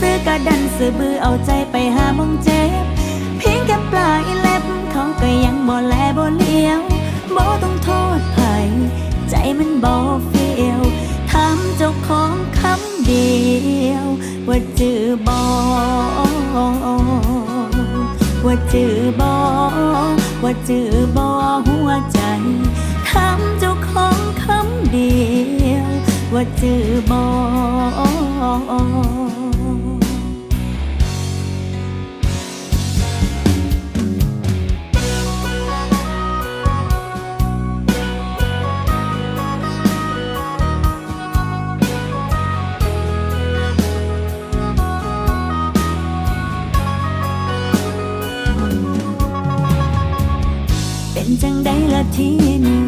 ซื้อกัดันสือบือเอาใจไปหามองเจ็บเพียงแค่ปลายเล็บเขาก็ยังบ่แลบ่เลี้ยวบ่ต้องโทษไผใจมันบ่เฟียวถามเจ้าของคำเดียว ว่าจือบ่ว่าจือบ่ว่าจือบ่หัวใจถามเจ้าของคำเดียว ว่าจือบ่ จังได้ละทีนี้